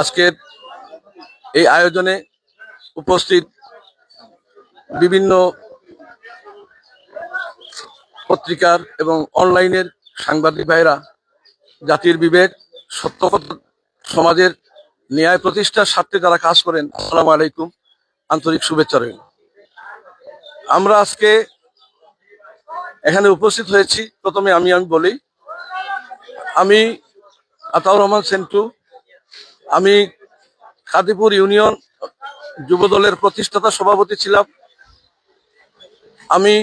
আজকের এই আয়োজনে উপস্থিত বিভিন্ন পত্রিকার এবং অনলাইনের সাংবাদিক ভাইরা, জাতির বিবেক সত্য সমাজের ন্যায় প্রতিষ্ঠার স্বার্থে যারা কাজ করেন, আসসালামু আলাইকুম। আন্তরিক শুভেচ্ছা রইল। আমরা আজকে এখানে উপস্থিত হয়েছি। প্রথমে আমি আমি বলি, আমি আতাউর রহমান সেন্টু আমি খাদিপুর ইউনিয়ন যুবদলের প্রতিষ্ঠাতা সভাপতি ছিলাম। আমি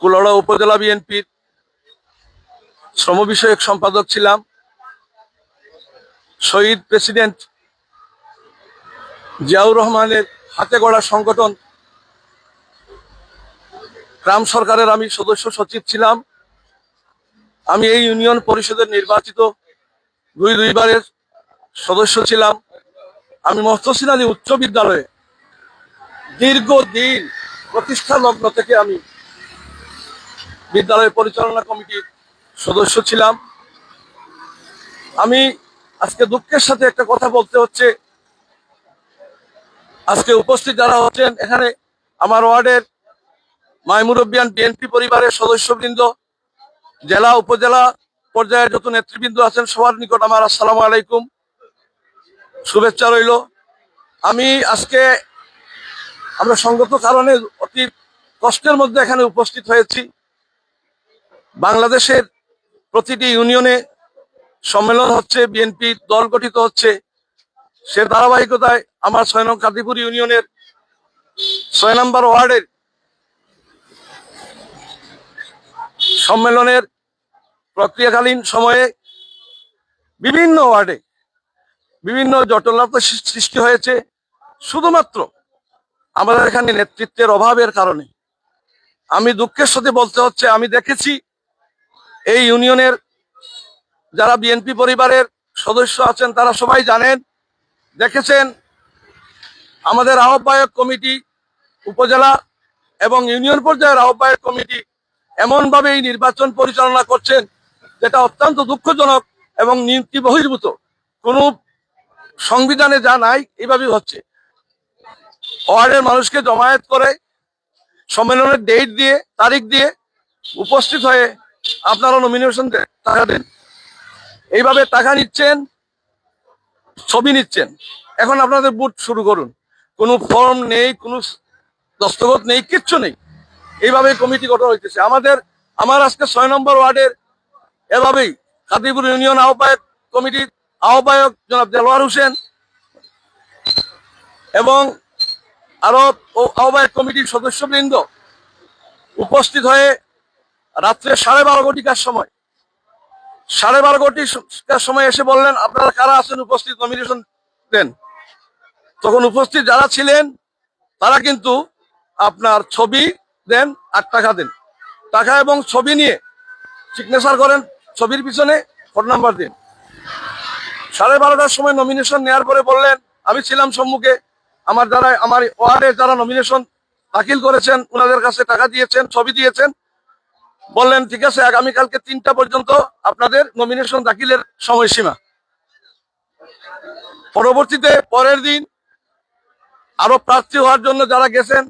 কুলড়া উপজেলা বিএনপির শ্রম বিষয়ক সম্পাদক ছিলাম। শহীদ প্রেসিডেন্ট জিয়াউর রহমানের হাতে গড়া সংগঠন গ্রাম সরকারের আমি সদস্য সচিব ছিলাম। আমি এই ইউনিয়ন পরিষদের নির্বাচিত দুই দুইবারের সদস্য ছিলাম। আমি মহতসিন আলী উচ্চ বিদ্যালয়ে দীর্ঘদিন প্রতিষ্ঠা লগ্ন থেকে আমি বিদ্যালয় পরিচালনা কমিটির সদস্য ছিলাম। আমি আজকে দুঃখের সাথে একটা কথা বলতে হচ্ছে। আজকে উপস্থিত যারা হচ্ছেন, এখানে আমার ওয়ার্ডের মাইমুরব্বিয়ান বিএনপি পরিবারের সদস্যবৃন্দ, জেলা, উপজেলা পর্যায়ের যত নেতৃবৃন্দ আছেন, সবার নিকট আমার আসসালামু আলাইকুম। শুভেচ্ছা রইল। আমি আজকে আমরা সঙ্গত কারণে অতি কষ্টের মধ্যে এখানে উপস্থিত হয়েছি। বাংলাদেশের প্রতিটি ইউনিয়নে সম্মেলন হচ্ছে, বিএনপি দল গঠিত হচ্ছে। সে ধারাবাহিকতায় আমার ছয় নং কাদিপুর ইউনিয়নের ছয় নম্বর ওয়ার্ডের সম্মেলনের প্রক্রিয়াকালীন সময়ে বিভিন্ন ওয়ার্ডে বিভিন্ন জটিলতা সৃষ্টি হয়েছে। শুধুমাত্র আমাদের এখানে নেতৃত্বের অভাবের কারণে। আমি দুঃখের সাথে বলতে হচ্ছে, আমি দেখেছি এই ইউনিয়নের যারা বিএনপি পরিবারের সদস্য আছেন, তারা সবাই জানেন, দেখেছেন আমাদের আহ্বায়ক কমিটি, উপজেলা এবং ইউনিয়ন পর্যায়ের আহ্বায়ক কমিটি এমনভাবে এই নির্বাচন পরিচালনা করছেন, যেটা অত্যন্ত দুঃখজনক এবং নীতি বহির্ভূত। কোনো সংবিধানে যা নাই, এইভাবেই হচ্ছে। ওয়ার্ডের মানুষকে জমায়েত করে, সম্মেলনের ডেট দিয়ে, তারিখ দিয়ে উপস্থিত হয়ে আপনারা নমিনেশন টাকা দেন। এইভাবে টাকা নিচ্ছেন, ছবি নিচ্ছেন। এখন আপনাদের বুট শুরু করুন। কোনো ফর্ম নেই, কোনো দস্তখত নেই, কিচ্ছু নেই। এইভাবে কমিটি গঠন হইতেছে। আমাদের, আমার আজকে ছয় নম্বর ওয়ার্ডের এভাবেই কাদিপুর ইউনিয়ন আহ্বায়ক কমিটির আহ্বায়ক জনাব দেলোয়ার হোসেন এবং আরও আহ্বায়ক কমিটির সদস্যবৃন্দ উপস্থিত হয়ে রাত্রে সাড়ে বারো ঘটিকার সময়, সাড়ে বারো ঘটিকার সময় এসে বললেন, আপনারা কারা আছেন উপস্থিত নমিনেশন দেন? তখন উপস্থিত যারা ছিলেন, তারা কিন্তু আপনার ছবি দেন আর টাকা দেন। টাকা এবং ছবি নিয়ে সিগনেচার করেন, ছবির পিছনে ফোন নাম্বার দিন। সাড়ে বারোটার সময় নমিনেশন নেওয়ার পরে বললেন, আমি ছিলাম সম্মুখে। আমার যারা, আমার ওয়ার্ডে যারা নমিনেশন দাখিল করেছেন, ওনাদের কাছে টাকা দিয়েছেন, ছবি দিয়েছেন। বললেন, ঠিক আছে, আগামীকালকে তিনটা পর্যন্ত আপনাদের নমিনেশন দাখিলের সময়সীমা। পরবর্তীতে পরের দিন আরও প্রার্থী হওয়ার জন্য যারা গেছেন,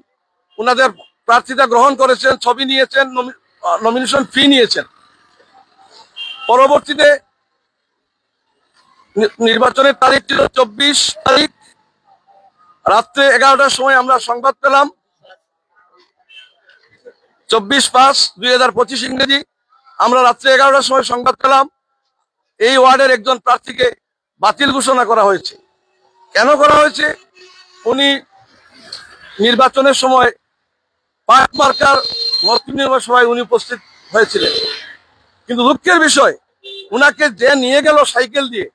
ওনাদের প্রার্থিতা গ্রহণ করেছেন, ছবি নিয়েছেন নমিনেশন ফি নিয়েছেন। পরবর্তীতে নির্বাচনের তারিখ ছিল চব্বিশ তারিখ। রাত্রে এগারোটার সময় আমরা সংবাদ পেলাম। চব্বিশ পাঁচ দুই হাজার পঁচিশ ইংরেজি। আমরা রাত্রে এগারোটার সময় সংবাদ পেলাম। এই ওয়ার্ডের একজন প্রার্থীকে বাতিল ঘোষণা করা হয়েছে। কেন করা হয়েছে? উনি নির্বাচনের সময় পাঁচ মার্কার মত নির্বাচন সভায় উনি উপস্থিত হয়েছিলেন। কিন্তু দুঃখের বিষয়, উনাকে যে নিয়ে গেল সাইকেল দিয়ে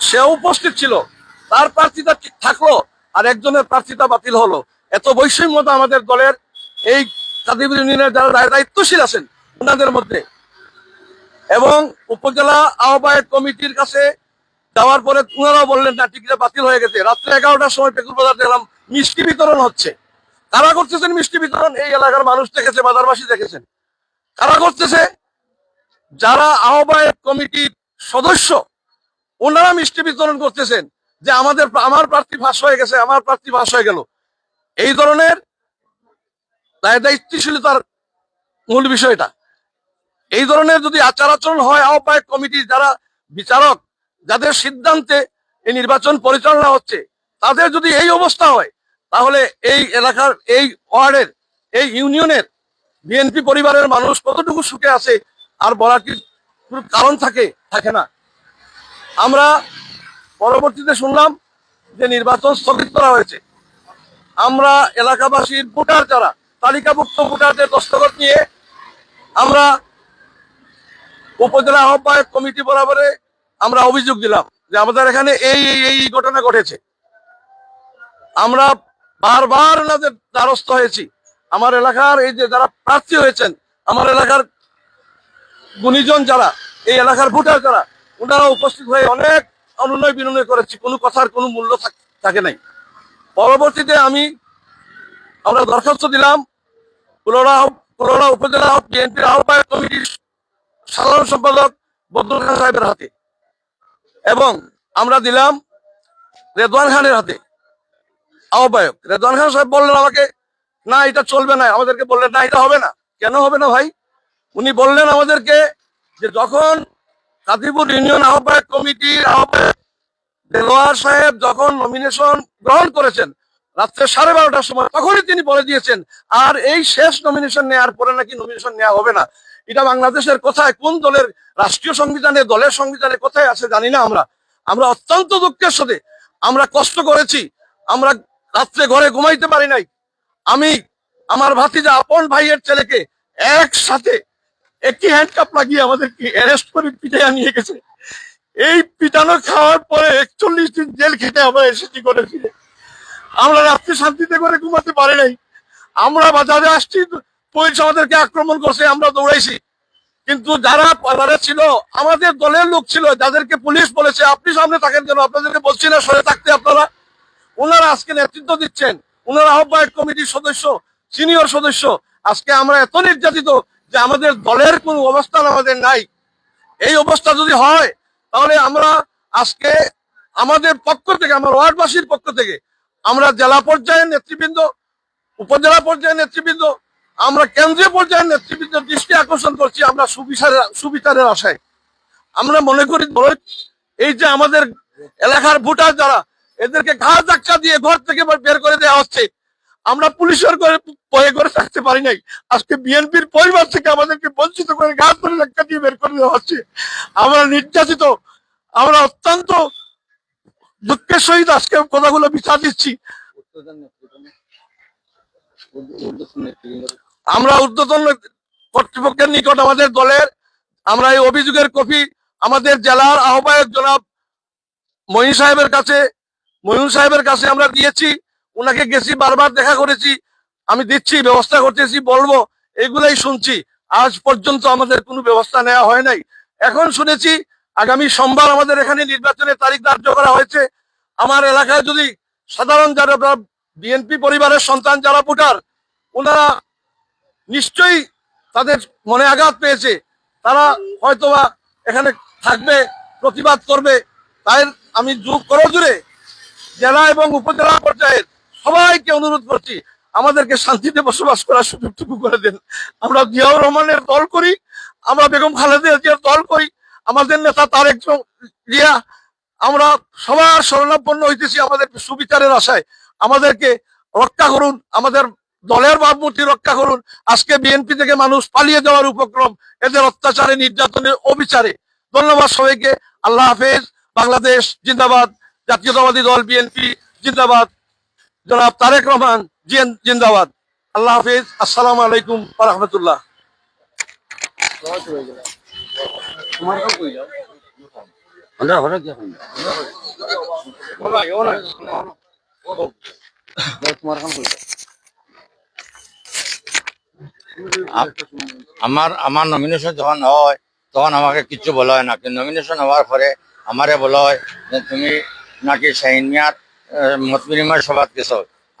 সে উপস্থিত ছিল। তার প্রার্থীতা ঠিক থাকল আর একজনের প্রার্থীতা বাতিল হলো। এত বৈষম্যতা আমাদের দলের এই কাদিব ইউনিয়নের যারা দায়- দায়িত্বশীল আছেন ওনাদের মধ্যে। এবং উপজেলা আহ্বায়ক কমিটির কাছে যাওয়ার পরে ওনারাও বললেন, না, টিকিটটা বাতিল হয়ে গেছে। রাত্রে এগারোটার সময় পেকুর বাজার দেখলাম মিষ্টি বিতরণ হচ্ছে। কারা করতেছেন মিষ্টি বিতরণ? এই এলাকার মানুষ দেখেছে, বাজারবাসী দেখেছেন। কারা করতেছে? যারা আহ্বায়ক কমিটির সদস্য ওনারা মিষ্টি বিতরণ করতেছেন যে আমাদের আমার প্রার্থী ফাঁস হয়ে গেছে, আমার প্রার্থী ফাঁস হয়ে গেল। এই ধরনের দায় দায়িত্বশীলতার মূল বিষয়টা। এই ধরনের যদি আচার আচরণ হয়, আহ্বায়ক কমিটি যারা বিচারক, যাদের সিদ্ধান্তে এই নির্বাচন পরিচালনা হচ্ছে, তাদের যদি এই অবস্থা হয়, তাহলে এই এলাকার, এই ওয়ার্ডের, এই ইউনিয়নের বিএনপি পরিবারের মানুষ কতটুকু সুখে আছে আর বলার কি কারণ থাকে থাকে না। আমরা পরবর্তীতে শুনলাম যে নির্বাচন স্থগিত করা হয়েছে। আমরা এলাকাবাসীর ভোটার যারা, তালিকাভুক্ত ভোটারদের দস্তখত নিয়ে আমরা উপজেলা আহ্বায়ক কমিটি বরাবরে আমরা অভিযোগ দিলাম যে আমাদের এখানে এই এই এই ঘটনা ঘটেছে। আমরা বারবার ওনাদের দ্বারস্থ হয়েছি। আমার এলাকার এই যে যারা প্রার্থী হয়েছেন, আমার এলাকার গুণীজন যারা, এই এলাকার ভোটার যারা ওনারা উপস্থিত হয়ে অনেক অনুনয় বিনয় করেছি। কোনো কথার কোনো মূল্য থাক- নাই। পরবর্তীতে আমি আমরা দরখাস্ত দিলাম। পুরোড়া পুরোড়া উপজেলা বিএনপির আহ্বায়ক কমিটির সাধারণ সম্পাদক বদরুল খান সাহেবের হাতে। এবং আমরা দিলাম রেদওয়ান খানের হাতে। আহ্বায়ক। রেদওয়ান খান সাহেব বললেন আমাকে, না, এটা চলবে না। আমাদেরকে বললেন, না, এটা হবে না। কেন হবে না ভাই? উনি বললেন আমাদেরকে যে যখন কাদিপুর ইউনিয়ন আহ্বায়ক কমিটির আহ্বায়ক দেলোয়ার সাহেব যখন নমিনেশন গ্রহণ করেছেন রাত্রে সাড়ে বারোটার সময়, তখনই তিনি বলে দিয়েছেন, আর এই শেষ নমিনেশন নেওয়ার পরে নাকি নমিনেশন নেওয়া হবে না? এটা বাংলাদেশের কোথায়, কোন দলের রাষ্ট্রীয় সংবিধানে, দলের সংবিধানে কোথায় আছে জানি না আমরা। আমরা অত্যন্ত দুঃখের সাথে, আমরা কষ্ট করেছি, আমরা রাত্রে ঘরে ঘুমাইতে পারি নাই। আমি, আমার ভাতিজা আপন ভাইয়ের ছেলেকে একসাথে একটি হ্যান্ডকাপ লাগিয়ে আমাদেরকে অ্যারেস্ট করে পিটাইয়া নিয়ে গেছে। এই পিটানো খাওয়ার পরে একচল্লিশ দিন জেল খেটে আমরা এসেছি করে ফিরে। আমরা রাত্রে শান্তিতে করে ঘুমাতে পারি নাই। আমরা বাজারে আসছি, পুলিশ আমাদেরকে আক্রমণ করছে, আমরা দৌড়াইছি। কিন্তু যারা বাজারে ছিল, আমাদের দলের লোক ছিল, যাদেরকে পুলিশ বলেছে, আপনি সামনে থাকেন কেন? আপনাদেরকে বলছি না, সরে থাকতে আপনারা। ওনারা আজকে নেতৃত্ব দিচ্ছেন। ওনারা আহ্বায়ক কমিটির সদস্য, সিনিয়র সদস্য। আজকে আমরা এত নির্যাতিত যে আমাদের দলের কোনো অবস্থান আমাদের নাই। এই অবস্থা যদি হয়, তাহলে আমরা আজকে আমাদের পক্ষ থেকে, আমার ওয়ার্ডবাসীর পক্ষ থেকে, আমরা জেলা পর্যায়ের নেতৃবৃন্দ, উপজেলা পর্যায়ে নেতৃবৃন্দ, আমরা কেন্দ্রীয় পর্যায়ে নেতৃবৃন্দের দৃষ্টি আকর্ষণ করছি, আমরা সুবিচারের সুবিচারের আশায়। আমরা মনে করি এই যে আমাদের এলাকার ভোটার যারা, এদেরকে ঘাস ধাক্কা দিয়ে ঘর থেকে বের করে দেওয়া হচ্ছে আমরা পুলিশের করে ভয়ে করে থাকতে পারি নাই। আজকে বিএনপির পরিবার থেকে আমাদেরকে বঞ্চিত করে ঘাস ধরে ধাক্কা দিয়ে বের করে দেওয়া হচ্ছে। আমরা নির্যাতিত, আমরা অত্যন্ত দুঃখের সহিত আজকে কথাগুলো বিচার দিচ্ছি। আমরা ঊর্ধ্বতন কর্তৃপক্ষের নিকট আমাদের দলের, আমরা এই অভিযোগের কপি আমাদের জেলার আহ্বায়ক জনাব মহিন সাহেবের কাছে মহিন সাহেবের কাছে আমরা দিয়েছি। ওনাকে গেছি বারবার দেখা করেছি, আমি দিচ্ছি, ব্যবস্থা করতেছি, বলব, এগুলাই শুনছি। আজ পর্যন্ত আমাদের কোনো ব্যবস্থা নেওয়া হয় নাই। এখন শুনেছি, আগামী সোমবার আমাদের এখানে নির্বাচনের তারিখ ধার্য করা হয়েছে। আমার এলাকায় যদি সাধারণ যারা বিএনপি পরিবারের সন্তান যারা ভোটার, ওনারা নিশ্চয়ই তাদের মনে আঘাত পেয়েছে। তারা হয়তোবা এখানে থাকবে, প্রতিবাদ করবে। তাই আমি যুগ করো জুড়ে জেলা এবং উপজেলা পর্যায়ের সবাইকে অনুরোধ করছি, আমাদেরকে শান্তিতে বসবাস করার সুযোগটুকু করে দেন। আমরা জিয়াউর রহমানের দল করি, আমরা বেগম খালেদা জিয়ার দল করি, আমাদের নেতা তারেক জ- জিয়া, আমরা সবার শরণাপন্ন হইতেছি আমাদের সুবিচারের আশায়। আমাদেরকে রক্ষা করুন, আমাদের দলের ভাবমূর্তি রক্ষা করুন। আজকে বিএনপি থেকে মানুষ পালিয়ে যাওয়ার উপক্রম, এদের অত্যাচারে, নির্যাতনের অবিচারে। ধন্যবাদ সবাইকে। আল্লাহ হাফেজ। বাংলাদেশ জিন্দাবাদ। জাতীয়তাবাদী দল বিএনপি জিন্দাবাদ। জনাব তারেক রহমান জিন্দাবাদ। আল্লাহ হাফেজ। আসসালামু আলাইকুম রহমতুল্লাহ। আমার আমার নমিনেশন যখন হয়, তখন আমাকে কিছু বলা হয় না। নমিনেশন হওয়ার পরে আমারে বলা হয় যে, তুমি নাকি শাহিন মিয়ার মত বিনিময় সভাত গেছ।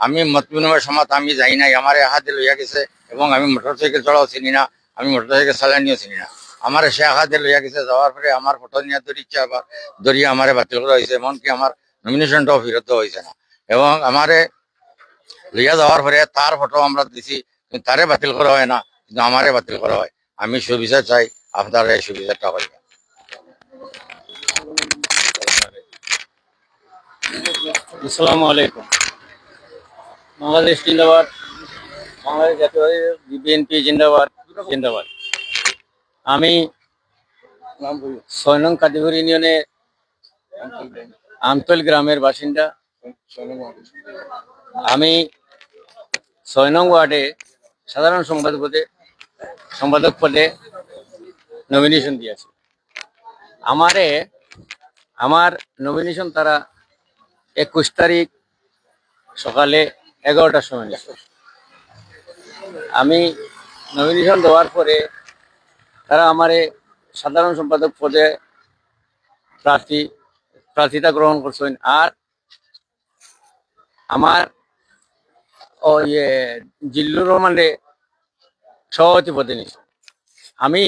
আমি মত বিনিময় সভাত আমি যাই নাই আমার হাতে লইয়া গেছে এবং আমি মোটর সাইকেল চড়াও চিনি না, আমি মোটর সাইকেল চালানিও চিনি না। আমার শেখ হাতে লইয়া গেছে যাওয়ার পরে আমার ফটো নিয়ে ধরিচ্ছে আবার ধরিয়ে আমারে বাতিল করা হয়েছে এমনকি আমার নমিনেশনটাও ফেরত হয়েছে না। এবং আমারে লইয়া যাওয়ার পরে তার ফটো আমরা দিছি তারে বাতিল করা হয় না, কিন্তু আমারে বাতিল করা হয়। আমি সুবিচার চাই, আপনারা এই সুবিচারটা করবেন আসসালামু আলাইকুম। বাংলাদেশ জিন্দাবাদ, বাংলাদেশ জাতীয়বাদী বিএনপি জিন্দাবাদ জিন্দাবাদ। আমি ছয় নং কাদিপুর ইউনিয়নের আমতল গ্রামের বাসিন্দা। আমি ছয় নং ওয়ার্ডে সাধারণ সম্পাদক পদে সম্পাদক পদে নমিনেশন দিয়েছি। আমারে, আমার নমিনেশন তারা একুশ তারিখ সকালে এগারোটার সময়। আমি নমিনেশন দেওয়ার পরে তারা আমারে সাধারণ সম্পাদক পদে প্রার্থী, প্রার্থিতা গ্রহণ করছেন। আর আমার ও ইয়ে জিল্লুর রহমানের সভাপতি পদে নিছে আমি,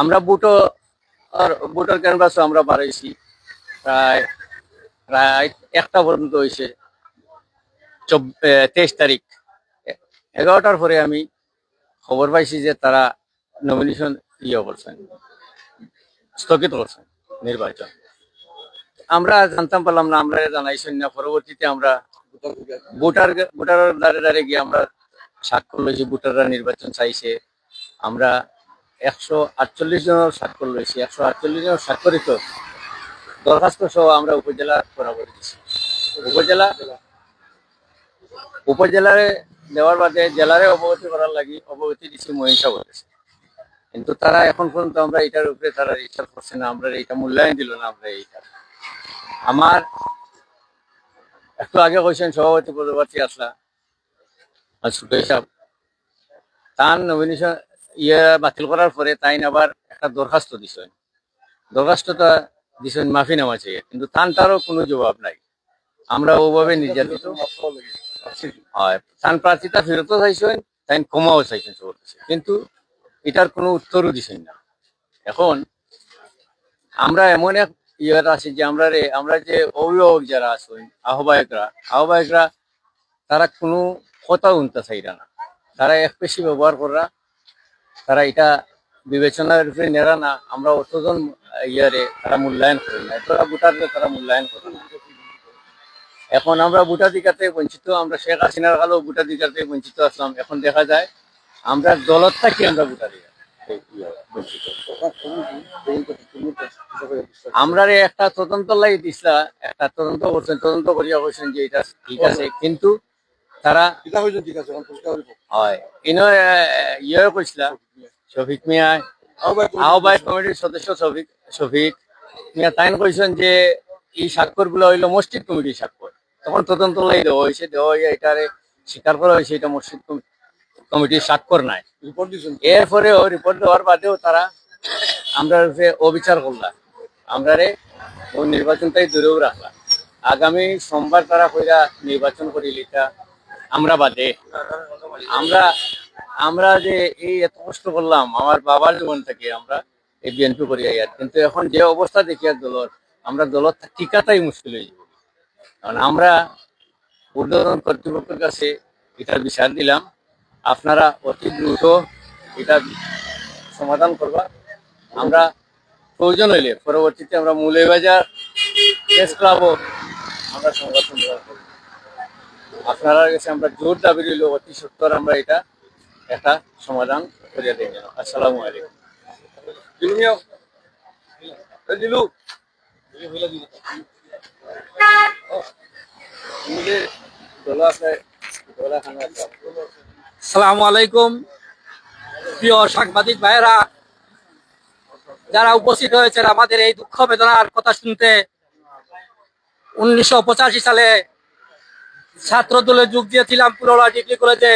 আমরা বুটো আর বুটোর ক্যানভাসও আমরা বাড়াইছি। প্রায় প্রায় একটা পর্যন্ত হয়েছে তেইশ তারিখ। এগারোটার পরে আমি খবর পাইছি যে তারা নমিনেশন ইয়ে করছেন, স্থগিত করছেন নির্বাচন। আমরা জানতাম পারলাম না, আমরা জানাইছেন না। পরবর্তীতে আমরা ভোটার ভোটারের দ্বারে দ্বারে গিয়ে আমরা স্বাক্ষর লইছি, ভোটাররা নির্বাচন চাইছে। আমরা একশো আটচল্লিশ জনের স্বাক্ষর লইছি। একশো আটচল্লিশ জনের স্বাক্ষরিত দরখাস্ত সহ আমরা উপজেলা বরাবর দিচ্ছি উপজেলা উপজেলারে দেওয়ার বাদে জেলারে অবগতি করার লাগি অবগতি দিচ্ছি মহিষা বলেছে কিন্তু তারা এখন পর্যন্ত আমরা এটার উপরে তারা রিচার্জ করছে না, আমরা এটা মূল্যায়ন দিল না আমরা এইটা। আমার একটু আগে কইছেন সভাপতি পদপ্রার্থী আসলা ছোট হিসাব তার নমিনেশন ইয়ে বাতিল করার পরে তাই আবার একটা দরখাস্ত দিছেন। দরখাস্তটা দিছেন মাফি নেওয়া চাই। কিন্তু তানটারও কোনো জবাব নাই। আমরা ওভাবে নির্যাতিত। হয়। তান প্রার্থীটা ফেরতও চাইছেন, তাই কমাও চাইছেন সবার কিন্তু এটার কোনো উত্তরও দিছেন না। এখন আমরা এমন এক ইয়ের আছি যে আমরা রে, আমরা যে অভিভাবক যারা আছেন, আহ্বায়করা আহ্বায়করা তারা কোনো কথা উনতে চাইরা না। তারা এক পেশি ব্যবহার করা, তারা এটা বিবেচনার উপরে নেরা না আমরা অতজন ইয়ারে তারা মূল্যায়ন করি না। তারা ভোটারদের তারা মূল্যায়ন করে না। এখন আমরা ভোটাধিকার থেকে বঞ্চিত আমরা শেখ হাসিনার কালেও ভোটাধিকার থেকে বঞ্চিত আসলাম। এখন দেখা যায় আমরা দলত থাকি আমরা ভোটাধিকার ইয়ে আমরা একটা তদন্ত লাগি দিছিলা একটা তদন্ত করছেন তদন্ত করিয়া কইছেন যে এটা ঠিক আছে কিন্তু তারা হয়। ইনো ইয়ে কইছিলা শফিক মিয়া আহ্বায়ক কমিটির সদস্য শফিক শফিক মিয়া তাইন কইছেন যে এই স্বাক্ষরগুলো হইল মসজিদ কমিটির স্বাক্ষর। তখন তদন্ত লাই দেওয়া হয়েছে দেওয়া হয়ে এটারে স্বীকার করা হয়েছে এটা মসজিদ কমিটির স্বাক্ষর নাই। এরপরেও রিপোর্ট দেওয়ার বাদেও তারা আমরা অবিচার করলাম আমরা রে ও নির্বাচনটাই দূরেও রাখলাম। আগামী সোমবার তারা কইরা নির্বাচন করিল এটা আমরা বাদে। আমরা আমরা যে এই এত কষ্ট করলাম, আমার বাবার জীবন থেকে আমরা এই বিএনপি করি আর। কিন্তু এখন যে অবস্থা দেখি আর দলর, আমরা দলত টিকাটাই মুশকিল হয়ে যাবে। কারণ আমরা ঊর্ধ্বতন কর্তৃপক্ষের কাছে এটা বিচার দিলাম, আপনারা অতি দ্রুত এটা সমাধান করবা। আমরা প্রয়োজন হইলে পরবর্তীতে আমরা মৌলবাজার প্রেস ক্লাবও আমরা দেওয়ার করব। আপনারা কাছে আমরা জোর দাবি রইল, অতি সত্তর আমরা এটা একটা সমাধান করিয়া দিই যেন। আসসালামু আলাইকুম। আলাইকুম। প্রিয় সাংবাদিক ভাইয়েরা, যারা উপস্থিত হয়েছেন আমাদের এই দুঃখ বেদনার কথা শুনতে, উনিশশো পঁচাশি সালে ছাত্র দলে যোগ দিয়েছিলাম পুরোলা ডিগ্রি কলেজে।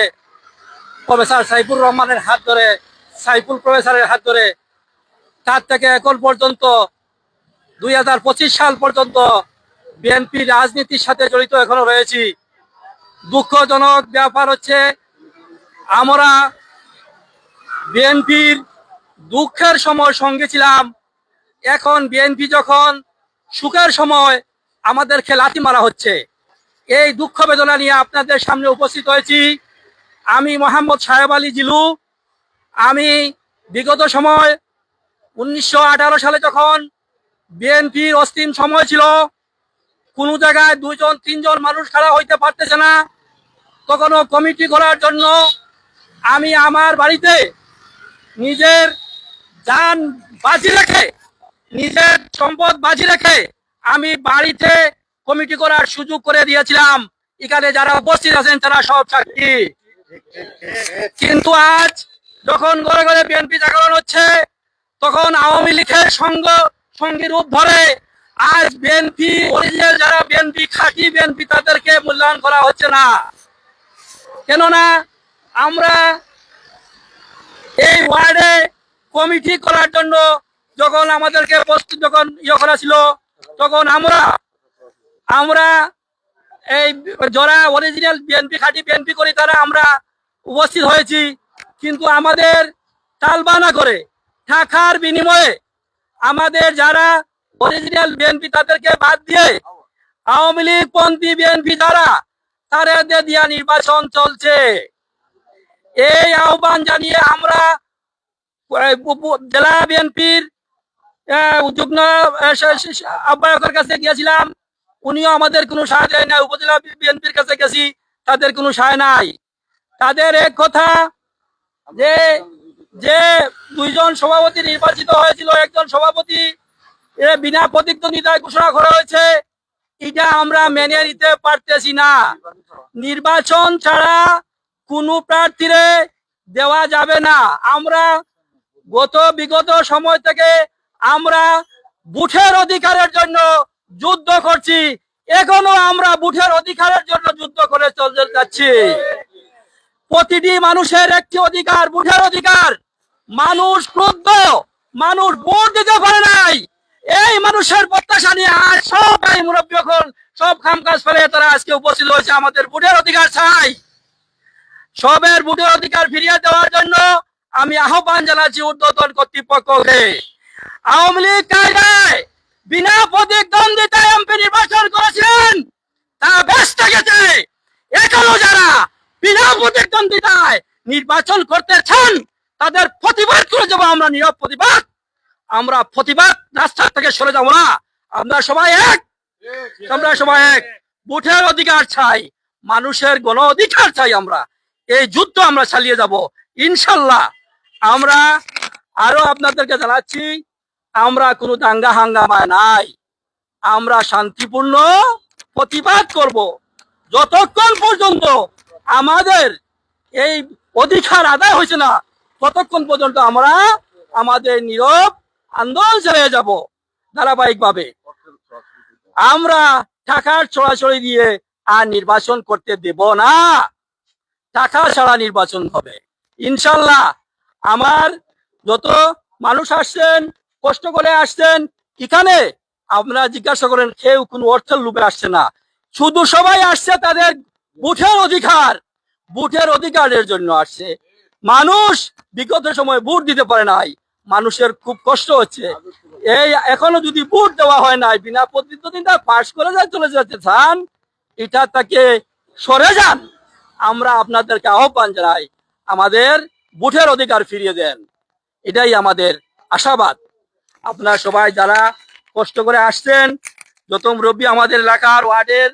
প্রফেসর সাইফুর রহমানের হাত ধরে, সাইফুল প্রফেসরের হাত ধরে, তার থেকে এখন পর্যন্ত দুই হাজার পঁচিশ সাল পর্যন্ত বিএনপি রাজনীতির সাথে জড়িত এখনও রয়েছি। দুঃখজনক ব্যাপার হচ্ছে, আমরা বিএনপির দুঃখের সময় সঙ্গে ছিলাম। এখন বিএনপি যখন সুখের সময় আমাদেরকে লাথি মারা হচ্ছে, এই দুঃখ বেদনা নিয়ে আপনাদের সামনে উপস্থিত হয়েছি। আমি মোহাম্মদ সাহেব আলী জিলু। আমি বিগত সময় উনিশশো আঠারো সালে যখন বিএনপির অস্থিম সময় ছিল, কোনো জায়গায় দুইজন, তিনজন মানুষ খাড়া হইতে পারতেছে না। তখনও কমিটি করার জন্য আমি আমার বাড়িতে নিজের যান বাজি রেখে, নিজের সম্পদ বাজি রেখে আমি বাড়িতে কমিটি করার সুযোগ করে দিয়েছিলাম। এখানে যারা উপস্থিত আছেন তারা সব সাক্ষী। কিন্তু আজ যখন ঘরে ঘরে বিএনপি জাগরণ হচ্ছে, তখন আওয়ামী লীগের সঙ্গ, সঙ্গী রূপ ধরে আজ বিএনপি অরিজিনাল যারা বিএনপি খাঁটি বিএনপি তাদেরকে মূল্যায়ন করা হচ্ছে না। কেননা আমরা এই ওয়ার্ডে কমিটি করার জন্য যখন আমাদেরকে প্রস্তুত যখন ইয়ে করা ছিল, তখন আমরা আমরা এই যারা অরিজিনাল বিএনপি খাঁটি বিএনপি করি, তারা আমরা উপস্থিত হয়েছি। কিন্তু আমাদের টালবানা করে টাকার বিনিময়ে আমাদের যারা অরিজিনাল বিএনপি তাদেরকে বাদ দিয়ে আওয়ামী লীগ পন্থী বিএনপি যারা তাদের দিয়া নির্বাচন চলছে। এই আহ্বান জানিয়ে আমরা জেলা বিএনপির যুগ্ম আহ্বায়কের কাছে গিয়েছিলাম। উনিও আমাদের কোনো সাহায্য দেয় না উপজেলা বিএনপির কাছে গেছি, তাদের কোনো সায় নাই। তাদের এক কথা যে যে দুইজন সভাপতি নির্বাচিত হয়েছিল, একজন সভাপতি বিনা প্রতিদ্বন্দ্বিতায় ঘোষণা করা হয়েছে, এটা আমরা মেনে নিতে পারতেছি না। নির্বাচন ছাড়া কোনো প্রার্থীরে দেওয়া যাবে না। আমরা গত বিগত সময় থেকে আমরা বুথের অধিকারের জন্য যুদ্ধ করছি, এখনও আমরা বুথের অধিকারের জন্য যুদ্ধ করে চলতে যাচ্ছি। প্রতিটি মানুষের একটি অধিকার বুথের অধিকার। মানুষ ক্রুদ্ধ, মানুষ ভোট দিতে পারে নাই। এই মানুষের প্রত্যাশা নিয়ে আজ সব এই মুরব্বী এখন সব কাম কাজ ফেলে তারা আজকে উপস্থিত হয়েছে আমাদের বুথের অধিকার চাই সবের বুথের অধিকার ফিরিয়ে দেওয়ার জন্য আমি আহ্বান জানাচ্ছি ঊর্ধ্বতন কর্তৃপক্ষকে। আওয়ামী লীগ কায়দায় বিনা প্রতিদ্বন্দ্বিতায় এমপি নির্বাচন করেছিলেন, তা ব্যস্ত গেছে। এখনও যারা বিনা প্রতিদ্বন্দ্বিতায় নির্বাচন করতে চান, তাদের প্রতিবাদ করে যাব আমরা, নীরব প্রতিবাদ। আমরা প্রতিবাদ রাস্তা থেকে সরে যাব না। আমরা সবাই এক। আমরা সবাই এক। বুথের অধিকার চাই, মানুষের গণ অধিকার চাই আমরা। এই যুদ্ধ আমরা চালিয়ে যাব, ইনশাল্লাহ। আমরা আরও আপনাদেরকে জানাচ্ছি আমরা কোনো দাঙ্গা হাঙ্গামায় নাই। আমরা শান্তিপূর্ণ প্রতিবাদ করব। যতক্ষণ পর্যন্ত আমাদের এই অধিকার আদায় হয়েছে না, ততক্ষণ পর্যন্ত আমরা আমাদের নীরব আন্দোলন চালিয়ে যাব ধারাবাহিকভাবে। আমরা টাকার চড়াচড়ি দিয়ে আর নির্বাচন করতে দেব না। টাকা ছাড়া নির্বাচন হবে। ইনশাল্লাহ আমার যত মানুষ আসছেন কষ্ট করে আসছেন এখানে? আপনারা জিজ্ঞাসা করেন, কেউ কোনো অর্থের লোভে আসছে না। শুধু সবাই আসছে তাদের বুথের অধিকার। বুথের অধিকারের জন্য আসছে। মানুষ বিগত সময় ভোট দিতে পারে নাই। মানুষের খুব কষ্ট হচ্ছে। এই এখনও যদি ভোট দেওয়া হয় নাই, বিনা প্রতিদ্বন্দ্বিতা পাশ করে যায়, চলে যেতে চান, এটা তাকে সরে যান। আমরা আপনাদেরকে আহ্বান জানাই, আমাদের বুথের অধিকার ফিরিয়ে দেন। এটাই আমাদের আশাবাদ। আপনারা সবাই যারা কষ্ট করে আসছেন যত মুরব্বী আমাদের এলাকার ওয়ার্ডের,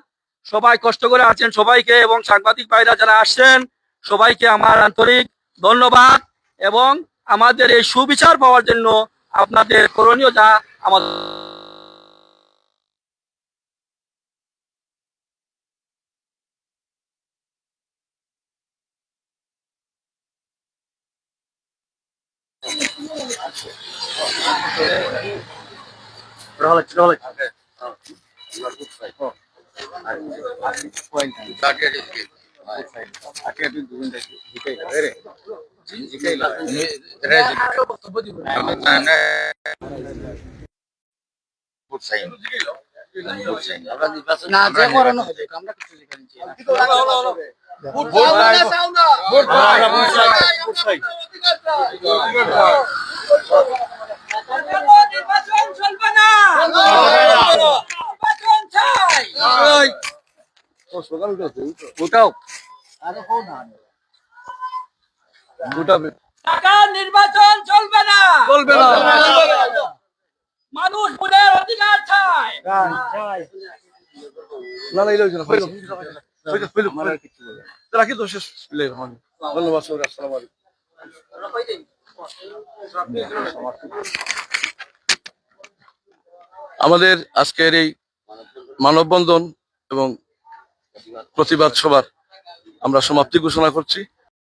সবাই কষ্ট করে আছেন সবাইকে এবং সাংবাদিক ভাইরা যারা আসছেন, সবাইকে আমার আন্তরিক ধন্যবাদ এবং আমাদের এই সুবিচার পাওয়ার জন্য আপনাদের করণীয় যা আমাদের roll it, roll it. Okay. Oh. You are good side. Oh. I, I point. Target is good. Good sign. না যে করানো ভোট নির্বাচন চলবে না। নির্বাচন চাই। উঠাও উঠাবে ঢাকা নির্বাচন চলবে না। চলবে না। মানুষ অধিকার রাখি তো ধন্যবাদ আমাদের আজকের এই মানববন্ধন এবং প্রতিবাদ সভার আমরা সমাপ্তি ঘোষণা করছি।